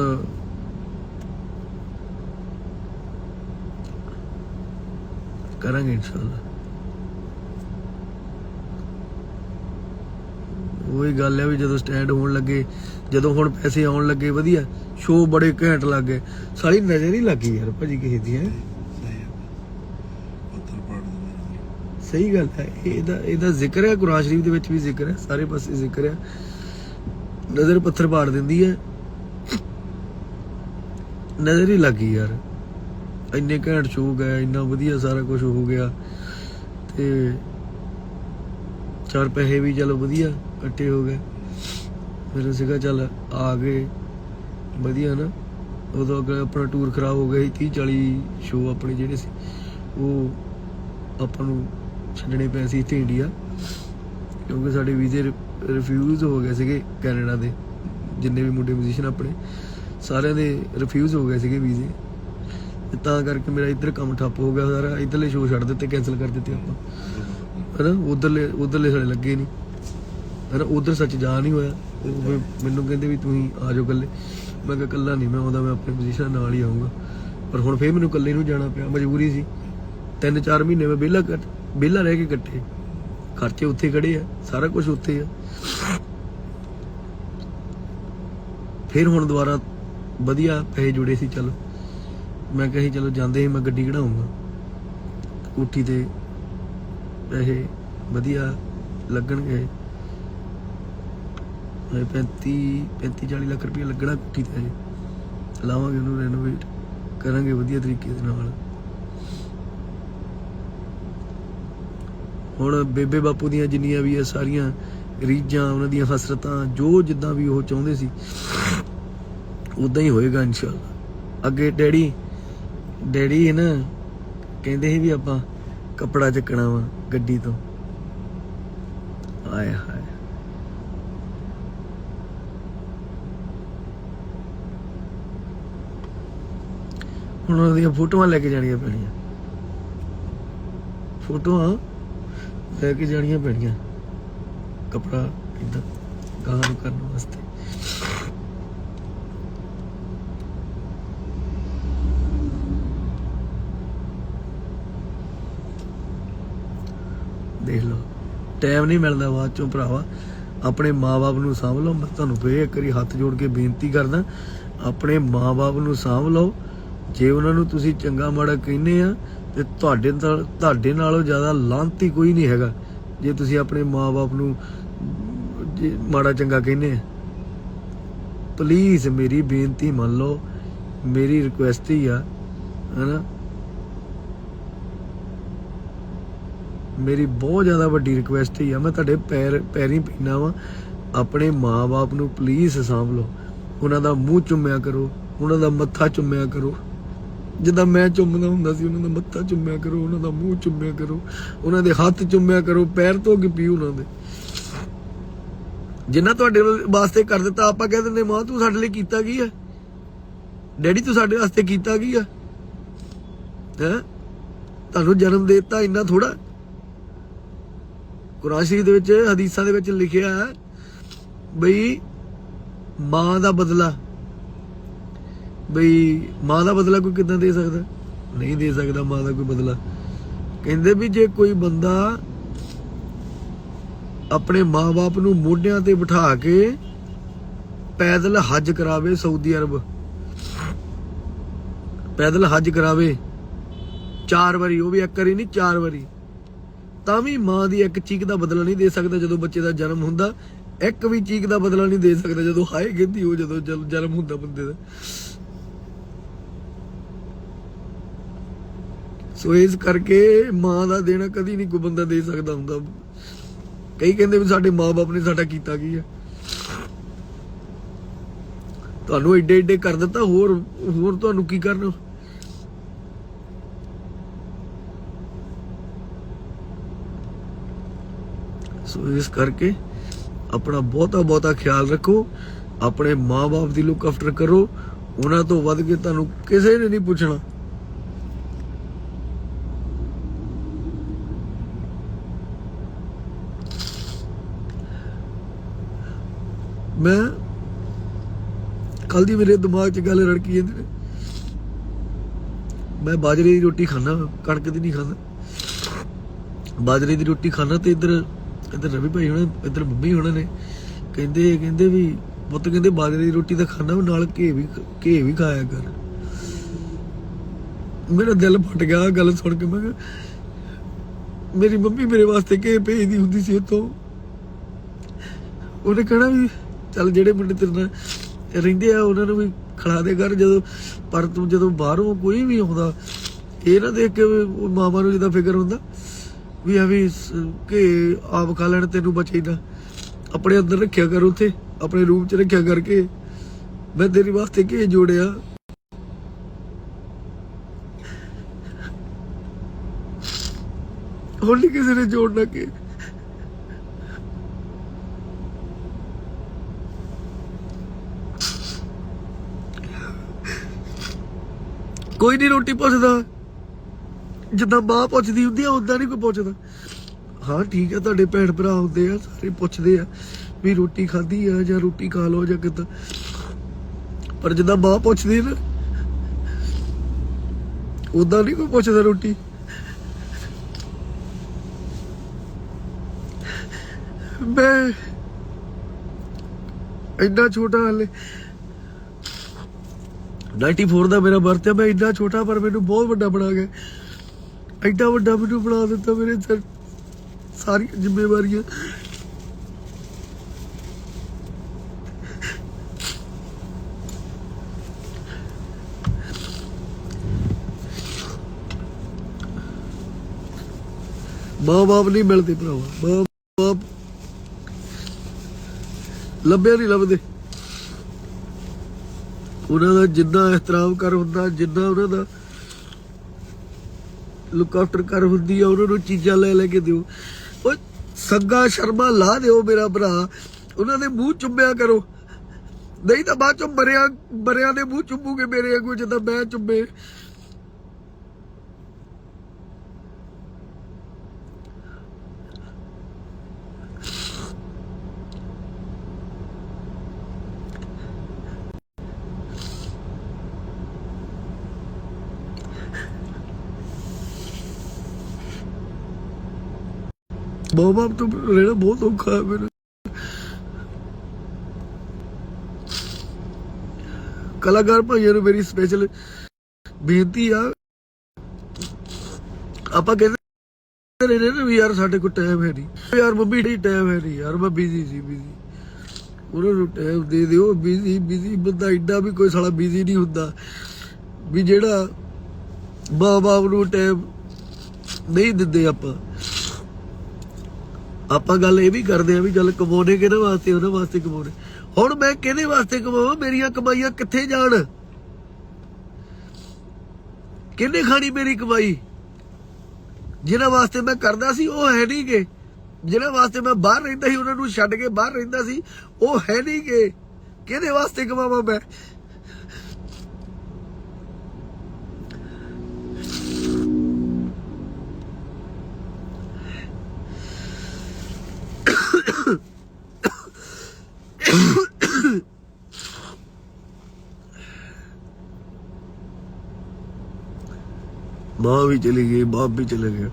ਕਰਾਂਗੇ ਇਨਸ਼ਾਅੱਲਾ। ਉਹੀ ਗੱਲ ਹੈ ਵੀ ਜਦੋਂ ਸਟੈਂਡ ਹੋਣ ਲੱਗੇ, ਜਦੋਂ ਹੁਣ ਪੈਸੇ ਆਉਣ ਲੱਗੇ, ਵਧੀਆ। ਸ਼ੋਅ ਬੜੇ ਘੈਂਟ ਲੱਗੇ ਸਾਲੀ ਨਜ਼ਰ ਹੀ ਲੱਗੀ ਯਾਰ ਭਾਜੀ ਕਿਸੇ ਦੀ, ਹੈ ਪੱਥਰ ਪਾੜ ਦਿੰਦੇ ਸਹੀ ਗੱਲ ਹੈ। ਇਹਦਾ ਇਹਦਾ ਜ਼ਿਕਰ ਹੈ, ਕੁਰਾਨ ਸ਼ਰੀਫ ਦੇ ਵਿੱਚ ਵੀ ਜ਼ਿਕਰ ਹੈ, ਸਾਰੇ ਪਾਸੇ ਜ਼ਿਕਰ ਹੈ। ਨਜ਼ਰ ਪੱਥਰ ਪਾੜ ਦਿੰਦੀ ਹੈ। ਨਜ਼ਰ ਹੀ ਲੱਗੀ ਯਾਰ। ਇੰਨੇ ਘੈਂਟ ਸ਼ੋਅ ਗਏ ਇੰਨਾ ਵਧੀਆ ਸਾਰਾ ਕੁਝ ਹੋ ਗਿਆ। ਤੇ ਚਾਰ ਪੈਸੇ ਵੀ ਚਲੋ ਵਧੀਆ, ਇਕੱਠੇ ਹੋ ਗਏ। ਫਿਰ ਸੀਗਾ ਚੱਲ ਆ ਗਏ। ਵਧੀਆ ਨਾ। ਉਦੋਂ ਅੱਗੇ ਆਪਣਾ ਟੂਰ ਖਰਾਬ ਹੋ ਗਿਆ ਸੀ 30 40 ਸ਼ੋ ਆਪਣੇ ਜਿਹੜੇ ਸੀ, ਉਹ ਆਪਾਂ ਨੂੰ ਛੱਡਣੇ ਪਏ ਸੀ ਇੱਥੇ ਇੰਡੀਆ ਕਿਉਂਕਿ ਸਾਡੇ ਵੀਜ਼ੇ ਰਿਫਿਊਜ਼ ਹੋ ਗਏ ਸੀਗੇ ਕੈਨੇਡਾ ਦੇ, ਜਿੰਨੇ ਵੀ ਮੁੰਡੇ ਮਿਊਜ਼ੀਸ਼ੀਅਨ ਆਪਣੇ, ਸਾਰਿਆਂ ਦੇ ਰਿਫਿਊਜ਼ ਹੋ ਗਏ ਸੀਗੇ ਵੀਜ਼ੇ। ਤਾਂ ਕਰਕੇ ਮੇਰਾ ਇੱਧਰ ਕੰਮ ਠੱਪ ਹੋ ਗਿਆ ਸਾਰਾ, ਇੱਧਰਲੇ ਸ਼ੋਅ ਛੱਡ ਦਿੱਤੇ ਕੈਨਸਲ ਕਰ ਦਿੱਤੇ ਆਪਾਂ। ਹਨਾ, ਉਧਰਲੇ ਉਧਰਲੇ ਸਾਡੇ ਲੱਗੇ ਨਹੀਂ ਹਨਾ, ਉਧਰ ਸੱਚ ਜਾ ਨਹੀਂ ਹੋਇਆ। ਮੈਨੂੰ ਕਹਿੰਦੇ ਵੀ ਤੁਸੀਂ ਆ ਜਾਓ ਇਕੱਲੇ। ਮੈਂ ਕਿਹਾ ਇਕੱਲਾ ਨਹੀਂ ਮੈਂ ਆਉਂਦਾ, ਮੈਂ ਆਪਣੇ ਪੋਜੀਸ਼ਨ ਨਾਲ ਹੀ ਆਉਂਗਾ ਪਰ ਹੁਣ ਫੇਰ ਮੈਨੂੰ ਇਕੱਲੇ ਨੂੰ ਜਾਣਾ ਪਿਆ, ਮਜਬੂਰੀ ਸੀ। ਤਿੰਨ ਚਾਰ ਮਹੀਨੇ ਮੈਂ ਵਿਹਲਾ ਕੱਟ ਵਿਹਲਾ ਰਹਿ ਕੇ ਕੱਟੇ ਖਰਚੇ ਉੱਥੇ ਖੜੇ ਆ, ਸਾਰਾ ਕੁਝ ਉੱਥੇ ਆ। ਫਿਰ ਹੁਣ ਦੁਬਾਰਾ ਵਧੀਆ ਪੈਸੇ ਜੁੜੇ ਸੀ, ਚਲੋ। ਮੈਂ ਕਹੀ ਚਲੋ ਜਾਂਦੇ ਹੀ ਮੈਂ ਗੱਡੀ ਕਢਾਉਂਗਾ ਕੋਠੀ ਤੇ ਪੈਸੇ ਵਧੀਆ ਲੱਗਣਗੇ। ਇਹ 35 35 40 ਲੱਖ ਰੁਪਏ ਲੱਗਣਾ ਕੋਠੀ ਤੇ ਅਜੇ ਲਾਵਾਂਗੇ ਉਹਨੂੰ ਰੈਨੋਵੇਟ ਕਰਾਂਗੇ ਵਧੀਆ ਤਰੀਕੇ ਦੇ ਨਾਲ। ਹੁਣ ਬੇਬੇ ਬਾਪੂ ਦੀਆਂ ਜਿੰਨੀਆਂ ਵੀ ਆ ਸਾਰੀਆਂ ਰੀਝਾਂ, ਉਹਨਾਂ ਦੀਆਂ ਹਸਰਤਾਂ, ਜੋ ਜਿੱਦਾਂ ਵੀ ਉਹ ਚਾਹੁੰਦੇ ਸੀ ਉਦਾਂ ਹੀ ਹੋਏਗਾ ਇਨਸ਼ਾਅੱਲਾ। ਅੱਗੇ ਡੈਡੀ ਡੈਡੀ ਨਾ ਕਹਿੰਦੇ ਸੀ ਵੀ ਆਪਾਂ ਕੱਪੜਾ ਚੱਕਣਾ ਵਾ ਗੱਡੀ ਤੋਂ। ਆਏ ਹਾਏ। ਹੁਣ ਉਹਨਾਂ ਦੀਆਂ ਫੋਟੋਆਂ ਲੈ ਕੇ ਜਾਣੀਆਂ ਪੈਣੀਆਂ। ਫੋਟੋਆਂ ਲੈ ਕੇ ਜਾਣੀਆਂ ਪੈਣੀਆਂ। ਕਪੜਾ ਇਦਾਂ ਗਾਂ ਨੂੰ ਕਰਨ ਵਾਸਤੇ। ਦੇਖ ਲਓ, ਟਾਈਮ ਨਹੀਂ ਮਿਲਦਾ ਬਾਅਦ ਚੋਂ ਭਰਾਵਾ। ਆਪਣੇ ਮਾਪੇ ਨੂੰ ਸਾਂਭ ਲਓ। ਮੈਂ ਤੁਹਾਨੂੰ ਫੇਰ ਇੱਕ ਵਾਰੀ ਹੱਥ ਜੋੜ ਕੇ ਬੇਨਤੀ ਕਰਦਾ, ਆਪਣੇ ਮਾਪੇ ਨੂੰ ਸਾਂਭ ਲਓ। ਜੇ ਉਹਨਾਂ ਨੂੰ ਤੁਸੀਂ ਚੰਗਾ ਮਾੜਾ ਕਹਿੰਦੇ ਆ ਤੇ ਤੁਹਾਡੇ ਨਾਲ, ਤੁਹਾਡੇ ਨਾਲੋਂ ਜ਼ਿਆਦਾ ਲਾਂਤੀ ਕੋਈ ਨਹੀਂ ਹੈਗਾ। ਜੇ ਤੁਸੀਂ ਆਪਣੇ ਮਾਪੇ ਨੂੰ ਮਾੜਾ ਚੰਗਾ ਕਹਿੰਦੇ ਆ। ਪਲੀਜ਼ ਮੇਰੀ ਬੇਨਤੀ ਮੰਨ ਲਓ, ਮੇਰੀ ਰਿਕੁਐਸਟ ਹੀ ਆ, ਹੈਨਾ? ਮੇਰੀ ਬਹੁਤ ਜ਼ਿਆਦਾ ਵੱਡੀ ਰਿਕੁਐਸਟ ਹੀ ਆ। ਮੈਂ ਤੁਹਾਡੇ ਪੈਰ, ਪੈਰੀ ਪੈਣਾ ਵਾਂ। ਆਪਣੇ ਮਾਪੇ ਨੂੰ ਪਲੀਜ਼ ਸਾਂਭ ਲਓ। ਉਹਨਾਂ ਦਾ ਮੂੰਹ ਚੁੰਮਿਆ ਕਰੋ, ਉਹਨਾਂ ਦਾ ਮੱਥਾ ਚੁੰਮਿਆ ਕਰੋ। ਜਿੱਦਾਂ ਮੈਂ ਚੁੰਮਦਾ ਹੁੰਦਾ ਸੀ, ਉਹਨਾਂ ਦਾ ਮੱਥਾ ਚੁੰਮਿਆ ਕਰੋ, ਉਹਨਾਂ ਦਾ ਮੂੰਹ ਚੁੰਮਿਆ ਕਰੋ, ਉਹਨਾਂ ਦੇ ਹੱਥ ਚੁੰਮਿਆ ਕਰੋ, ਪੈਰ ਧੋ ਕੇ ਪੀਓ ਉਹਨਾਂ ਦੇ। ਜਿੰਨਾ ਤੁਹਾਡੇ ਵਾਸਤੇ ਕਰ ਦਿੱਤਾ, ਆਪਾਂ ਕਹਿ ਦਿੰਦੇ, ਮਾਂ, ਤੂੰ ਸਾਡੇ ਲਈ ਕੀਤਾ ਕੀ ਹੈ ਡੈਡੀ, ਤੂੰ ਸਾਡੇ ਵਾਸਤੇ ਕੀਤਾ ਕੀ ਆ? ਹੈ? ਤੁਹਾਨੂੰ ਜਨਮ ਦੇ ਦਿੱਤਾ ਇੰਨਾ ਥੋੜਾ ਕੁਰਾਨ ਸ਼ਰੀਫ ਦੇ ਵਿੱਚ, ਹਦੀਸਾਂ ਦੇ ਵਿੱਚ ਲਿਖਿਆ ਹੈ, ਬਈ ਮਾਂ ਦਾ ਬਦਲਾ ਬਈ ਮਾਂ ਦਾ ਬਦਲਾ ਕੋਈ ਕਿਦਾਂ ਦੇ ਸਕਦਾ? ਨਹੀਂ ਦੇ ਸਕਦਾ ਮਾਂ ਦਾ ਕੋਈ ਬਦਲਾ। ਕਹਿੰਦੇ ਵੀ ਜੇ ਕੋਈ ਬੰਦਾ ਆਪਣੇ ਮਾਂ-ਬਾਪ ਨੂੰ ਮੋਢਿਆਂ ਤੇ ਬਿਠਾ ਕੇ ਪੈਦਲ ਹੱਜ ਕਰਾਵੇ ਸਾਊਦੀ ਅਰਬ, ਪੈਦਲ ਹੱਜ ਕਰਾਵੇ, ਚਾਰ ਵਾਰੀ, ਉਹ ਵੀ ਇੱਕ ਵਾਰੀ ਨਹੀਂ, ਚਾਰ ਵਾਰੀ, ਤਾਂ ਵੀ ਮਾਂ ਦੀ ਇੱਕ ਚੀਕ ਦਾ ਬਦਲਾ ਨਹੀਂ ਦੇ ਸਕਦਾ ਜਦੋਂ ਬੱਚੇ ਦਾ ਜਨਮ ਹੁੰਦਾ। ਇੱਕ ਵੀ ਚੀਕ ਦਾ ਬਦਲਾ ਨਹੀਂ ਦੇ ਸਕਦਾ ਜਦੋਂ ਹਾਏ ਕਹਿੰਦੀ ਉਹ ਜਦੋਂ ਜਨਮ ਹੁੰਦਾ ਬੰਦੇ ਦਾ। ਸੋ ਇਸ ਕਰਕੇ ਮਾਂ ਦਾ ਦੇਣਾ ਕਦੀ ਨਹੀਂ ਕੋਈ ਬੰਦਾ ਦੇ ਸਕਦਾ ਹੁੰਦਾ। ਕਈ ਕਹਿੰਦੇ ਵੀ ਸਾਡੇ ਮਾਪੇ ਨੇ ਸਾਡਾ ਕੀਤਾ ਕੀ ਹੈ ਤੁਹਾਨੂੰ ਏਡੇ ਏਡੇ ਕਰ ਦਿੱਤਾ, ਹੋਰ ਹੋਰ ਤੁਹਾਨੂੰ ਕੀ ਕਰਨਾ? ਸੋ ਇਸ ਕਰਕੇ ਆਪਣਾ ਬਹੁਤਾ ਬਹੁਤਾ ਖਿਆਲ ਰੱਖੋ, ਆਪਣੇ ਮਾਪੇ ਦੀ ਲੁੱਕ ਆਫਟਰ ਕਰੋ। ਉਹਨਾਂ ਤੋਂ ਵੱਧ ਕੇ ਤੁਹਾਨੂੰ ਕਿਸੇ ਨੇ ਨਹੀਂ ਪੁੱਛਣਾ ਮੈਂ ਕੱਲ ਦੀ ਮੇਰੇ ਦਿਮਾਗ 'ਚ ਗੱਲ ਰੜਕੀ ਜਾਂਦੀ ਨੇ। ਮੈਂ ਬਾਜਰੇ ਦੀ ਰੋਟੀ ਖਾਣਾ ਕਣਕ ਦੀ ਨਹੀਂ ਖਾਂਦਾ। ਬਾਜਰੇ ਦੀ ਰੋਟੀ ਖਾਣਾ ਤੇ ਇੱਧਰ ਇੱਧਰ ਰਵੀ ਭਾਈ ਹੋਣਾ, ਇੱਧਰ ਮੰਮੀ ਹੋਣਾ ਨੇ। ਕਹਿੰਦੇ ਕਹਿੰਦੇ ਵੀ, ਪੁੱਤ ਕਹਿੰਦੇ ਬਾਜਰੇ ਦੀ ਰੋਟੀ ਤਾਂ ਖਾਣਾ ਨਾਲ ਘੇ ਵੀ ਘੇ ਵੀ ਖਾਇਆ ਕਰ। ਮੇਰਾ ਦਿਲ ਫਟ ਗਿਆ ਗੱਲ ਸੁਣ ਕੇ, ਮੈਂ ਕਿਹਾ, ਮੇਰੀ ਮੰਮੀ ਮੇਰੇ ਵਾਸਤੇ ਘੇ ਭੇਜਦੀ ਹੁੰਦੀ ਸੀ ਇੱਥੋਂ। ਉਹਨੇ ਕਹਿਣਾ ਵੀ, ਚੱਲ ਜਿਹੜੇ ਮੁੰਡੇ ਤੇਰੇ ਨਾਲ ਰਹਿੰਦੇ ਆ, ਉਹਨਾਂ ਨੂੰ ਵੀ ਖਿਲਾ ਦੇ ਕਰ ਜਦੋਂ, ਪਰ ਤੂੰ ਜਦੋਂ ਬਾਹਰੋਂ ਕੋਈ ਵੀ ਆਉਂਦਾ, ਇਹ ਨਾ ਦੇਖ ਕੇ ਮਾਮਾ ਨੂੰ ਜਿਹਦਾ ਫਿਕਰ ਹੁੰਦਾ ਵੀ ਆ ਵੀ ਕਿ ਆਪ ਖਾ ਲੈਣ ਤੈਨੂੰ ਬਚੇ ਨਾ ਆਪਣੇ ਅੰਦਰ ਰੱਖਿਆ ਕਰ ਉੱਥੇ, ਆਪਣੇ ਰੂਮ 'ਚ ਰੱਖਿਆ ਕਰਕੇ ਮੈਂ ਤੇਰੇ ਵਾਸਤੇ ਕੀ ਜੋੜਿਆ। ਹੁਣ ਨਹੀਂ ਕਿਸੇ ਨੇ ਜੋੜਨਾ ਕਿ ਕੋਈ ਨਹੀਂ ਰੋਟੀ ਪੁੱਛਦਾ। ਜਿੱਦਾਂ ਮਾਂ ਪੁੱਛਦੀ ਹੁੰਦੀ ਆ ਉਦਾਂ ਨਹੀਂ ਕੋਈ ਪੁੱਛਦਾ। ਹਾਂ, ਠੀਕ ਆ, ਤੁਹਾਡੇ ਭੈਣ ਭਰਾ ਹੁੰਦੇ ਆ, ਸਾਰੇ ਪੁੱਛਦੇ ਆ ਵੀ ਰੋਟੀ ਖਾਧੀ ਆ ਜਾਂ ਰੋਟੀ ਖਾ ਲਓ ਜਾਂ ਕਿੱਦਾਂ। ਪਰ ਜਿੱਦਾਂ ਮਾਂ ਪੁੱਛਦੀ ਨਾ ਉਦਾਂ ਨਹੀਂ ਕੋਈ ਪੁੱਛਦਾ ਰੋਟੀ। ਮੈਂ ਇੰਨਾ ਛੋਟਾ ਹਲੇ 94 ਦਾ ਮੇਰਾ ਬਰਥ ਹੈ ਮੈਂ ਇੰਨਾ ਛੋਟਾ ਪਰ ਮੈਨੂੰ ਬਹੁਤ ਵੱਡਾ ਬਣਾ ਗਿਆ ਐਡਾ ਵੱਡਾ ਮੈਨੂੰ ਬਣਾ ਦਿੱਤਾ ਮੇਰੇ ਸਿਰ ਸਾਰੀਆਂ ਜ਼ਿੰਮੇਵਾਰੀਆਂ। ਮਾਂ ਬਾਪ ਨਹੀਂ ਮਿਲਦੇ ਭਰਾਵਾ ਮਾਂ ਬਾਪ ਲੱਭਿਆ ਨਹੀਂ ਲੱਭਦੇ। ਉਹਨਾਂ ਦਾ ਜਿੰਨਾ ਇhtਰਾਮ ਕਰ ਹੁੰਦਾ, ਜਿੰਨਾ ਉਹਨਾਂ ਦਾ ਲੁੱਕ ਆਫਟਰ ਕਰ ਹੁੰਦੀ ਆ, ਉਹਨਾਂ ਨੂੰ ਚੀਜ਼ਾਂ ਲੈ ਲੈ ਕੇ ਦਿਓ। ਉਹ ਸੰਗਾ ਸ਼ਰਮਾ ਲਾ ਦਿਓ ਮੇਰਾ ਭਰਾ, ਉਹਨਾਂ ਦੇ ਮੂੰਹ ਚੁੰਮਿਆ ਕਰੋ। ਨਹੀਂ ਤਾਂ ਬਾਅਦ ਚੋਂ ਮਰਿਆ ਮਰਿਆਂ ਦੇ ਮੂੰਹ ਚੁੰਮੂਗੇ ਮੇਰੇ ਅੱਗੋਂ ਜਿੱਦਾਂ ਮੈਂ ਚੁੰਮੇ। ਮਾਂ ਬਾਪ ਤੋਂ ਰਹਿਣਾ ਬਹੁਤ ਔਖਾ ਹੈ ਮੈਨੂੰ ਕਲਾਕਾਰ ਭਾਈਆਂ ਨੂੰ ਮੇਰੀ ਸਪੈਸ਼ਲ ਬੇਨਤੀ ਆ। ਆਪਾਂ ਕਹਿੰਦੇ ਰਹਿੰਦੇ ਨੇ ਵੀ ਯਾਰ ਸਾਡੇ ਕੋਲ ਟਾਈਮ ਹੈ ਨਹੀਂ। ਯਾਰ ਮੰਮੀ ਨਹੀਂ ਟਾਈਮ ਹੈ ਨਹੀਂ ਯਾਰ, ਮੈਂ ਬਿਜ਼ੀ ਸੀ ਬਿਜ਼ੀ ਉਹਨਾਂ ਨੂੰ ਟਾਈਮ ਦੇ ਦਿਓ ਬਿਜ਼ੀ ਬਿਜ਼ੀ ਬੰਦਾ ਐਡਾ ਵੀ ਕੋਈ ਸਾਲਾ ਬਿਜ਼ੀ ਨਹੀਂ ਹੁੰਦਾ। ਵੀ ਜਿਹੜਾ ਮਾਂ ਬਾਪ ਨੂੰ ਟਾਈਮ ਨਹੀਂ ਦਿੰਦੇ ਆਪਾਂ। ਆਪਾਂ ਗੱਲ ਇਹ ਵੀ ਕਰਦੇ ਆ ਵੀ ਗੱਲ ਕਮਾਉਣੇ ਕਿਹਦੇ ਵਾਸਤੇ ਉਹਨਾਂ ਵਾਸਤੇ ਕਮਾਉਣੇ। ਹੁਣ ਮੈਂ ਕਿਹਦੇ ਵਾਸਤੇ ਕਮਾਵਾਂ? ਮੇਰੀਆਂ ਕਮਾਈਆਂ ਕਿੱਥੇ ਜਾਣ? ਕਿਹਨੇ ਖਾਣੀ ਮੇਰੀ ਕਮਾਈ? ਜਿਹਨਾਂ ਵਾਸਤੇ ਮੈਂ ਕਰਦਾ ਸੀ, ਉਹ ਹੈ ਨਹੀਂ ਗੇ। ਜਿਹਨਾਂ ਵਾਸਤੇ ਮੈਂ ਬਾਹਰ ਰਹਿੰਦਾ ਸੀ, ਉਹਨਾਂ ਨੂੰ ਛੱਡ ਕੇ ਬਾਹਰ ਰਹਿੰਦਾ ਸੀ, ਉਹ ਹੈ ਨਹੀਂ ਗੇ। ਕਿਹਦੇ ਵਾਸਤੇ ਕਮਾਵਾਂ ਮੈਂ? ਮਾਂ ਵੀ ਚਲੀ ਗਈ, ਬਾਪ ਵੀ ਚਲੇ ਗਏ।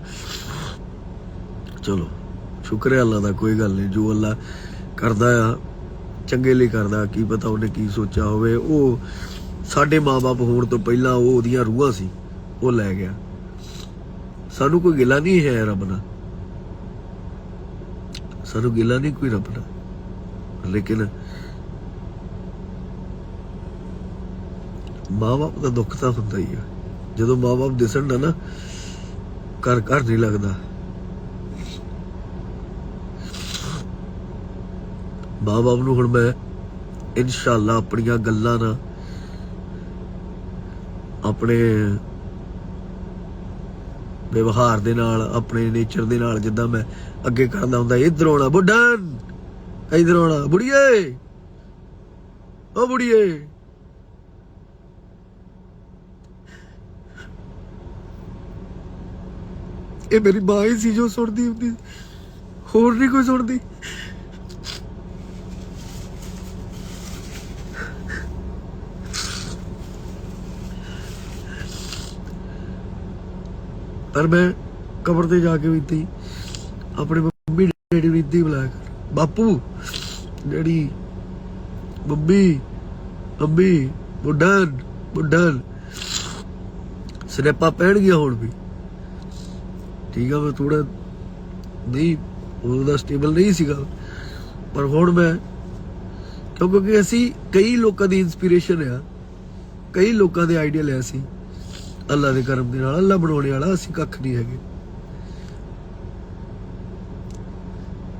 ਚਲੋ ਸ਼ੁਕਰ ਹੈ ਅੱਲਾ ਦਾ, ਕੋਈ ਗੱਲ ਨਹੀਂ। ਜੋ ਅੱਲਾ ਕਰਦਾ ਆ, ਚੰਗੇ ਲਈ ਕਰਦਾ, ਕੀ ਪਤਾ ਉਹਨੇ ਕੀ ਸੋਚਿਆ ਹੋਵੇ। ਉਹ ਸਾਡੇ ਮਾਪੇ ਹੋਣ ਤੋਂ ਪਹਿਲਾਂ ਉਹ ਉਹਦੀਆਂ ਰੂਹਾਂ ਸੀ, ਉਹ ਲੈ ਗਿਆ। ਸਾਨੂੰ ਕੋਈ ਗਿਲਾ ਨਹੀਂ ਹੈ ਰੱਬ ਨਾਲ ਸਾਨੂੰ ਗਿਲਾ ਨਹੀਂ ਕੋਈ ਰੱਬ ਨਾਲ ਲੇਕਿਨ ਮਾਂ-ਬਾਪ ਦਾ ਦੁੱਖ ਤਾਂ ਹੁੰਦਾ ਹੀ ਆ। ਜਦੋਂ ਮਾਂ-ਬਾਪ ਦਿਸਣ ਨਾ ਨਾ, ਘਰ ਘਰ ਨਹੀਂ ਲੱਗਦਾ। ਮਾਂ-ਬਾਪ ਨੂੰ ਹੁਣ ਮੈਂ ਇਨਸ਼ਾਅੱਲਾ ਆਪਣੀਆਂ ਗੱਲਾਂ ਨਾਲ, ਆਪਣੇ ਵਿਵਹਾਰ ਦੇ ਨਾਲ, ਆਪਣੇ ਨੇਚਰ ਦੇ ਨਾਲ ਜਿੱਦਾਂ ਮੈਂ ਅੱਗੇ ਕਰਦਾ ਹੁੰਦਾ, ਇਧਰ ਆਉਣਾ ਬੁੱਢਨ ਇਧਰ ਆਉਣਾ, ਬੁੜੀਏ! ਓ ਬੁੜੀਏ! ਇਹ ਮੇਰੀ ਮਾਂ ਹੀ ਸੀ ਜੋ ਸੁਣਦੀ ਹੁੰਦੀ ਹੋਰ ਨਹੀਂ ਕੋਈ ਸੁਣਦੀ। ਪਰ ਮੈਂ ਕਬਰ ਤੇ ਜਾ ਕੇ ਵੀ ਤੀ ਆਪਣੇ ਮੰਮੀ, ਡੈਡੀ ਨੂੰ ਇੱਦਾਂ ਬੁਲਾਇਆ ਕਰ। ਬਾਪੂ, ਡੈਡੀ, ਮੰਮੀ ਅੰਮੀ ਬੁੱਢਨ ਬੁੱਢਨ ਸਨੇਪਾ ਪਹਿਣ ਗਿਆ ਹੁਣ ਵੀ। ਠੀਕ ਆ, ਮੈਂ ਥੋੜਾ ਨਹੀਂ, ਉਹਦਾ ਸਟੇਬਲ ਨਹੀਂ ਸੀਗਾ। ਪਰ ਹੁਣ ਮੈਂ, ਕਿਉਂਕਿ ਅਸੀਂ ਕਈ ਲੋਕਾਂ ਦੀ ਇਨਸਪੀਰੇਸ਼ਨ ਆ, ਕਈ ਲੋਕਾਂ ਦੇ ਆਈਡੀਆ ਲਿਆ ਸੀ। ਅੱਲਾ ਦੇ ਕਰਮ ਦੇ ਨਾਲ, ਅੱਲਾ ਬਣਾਉਣੇ ਵਾਲਾ, ਅਸੀਂ ਕੱਖ ਨਹੀਂ ਹੈਗੇ।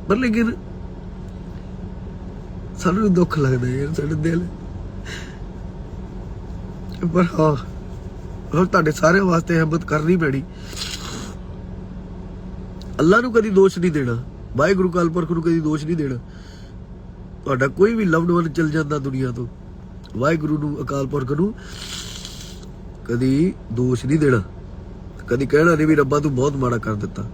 ਪਰ ਲੇਕਿਨ ਸਾਨੂੰ ਦੁੱਖ ਲੱਗਦਾ ਯਾਰ, ਸਾਡੇ ਦਿਲ। ਪਰ ਹਾਂ, ਹੁਣ ਤੁਹਾਡੇ ਸਾਰਿਆਂ ਵਾਸਤੇ ਹਿੰਮਤ ਕਰਨੀ ਪੈਣੀ। ਅੱਲਾ ਨੂੰ ਕਦੀ ਦੋਸ਼ ਨਹੀਂ ਦੇਣਾ। ਵਾਹਿਗੁਰੂ ਕਾਲ ਪੁਰਖ ਨੂੰ ਕਦੀ ਦੋਸ਼ ਨਹੀਂ ਦੇਣਾ। ਤੁਹਾਡਾ ਕੋਈ ਵੀ ਲਵਡ ਵਨ ਚਲ ਜਾਂਦਾ ਦੁਨੀਆ ਤੋਂ, ਵਾਹਿਗੁਰੂ ਨੂੰ, ਅਕਾਲ ਪੁਰਖ ਨੂੰ ਕਦੀ ਦੋਸ਼ ਨਹੀਂ ਦੇਣਾ। ਕਦੀ ਕਹਿਣਾ ਨਹੀਂ ਵੀ ਰੱਬਾ ਤੂੰ ਬਹੁਤ ਮਾੜਾ ਕਰ ਦਿੱਤਾ।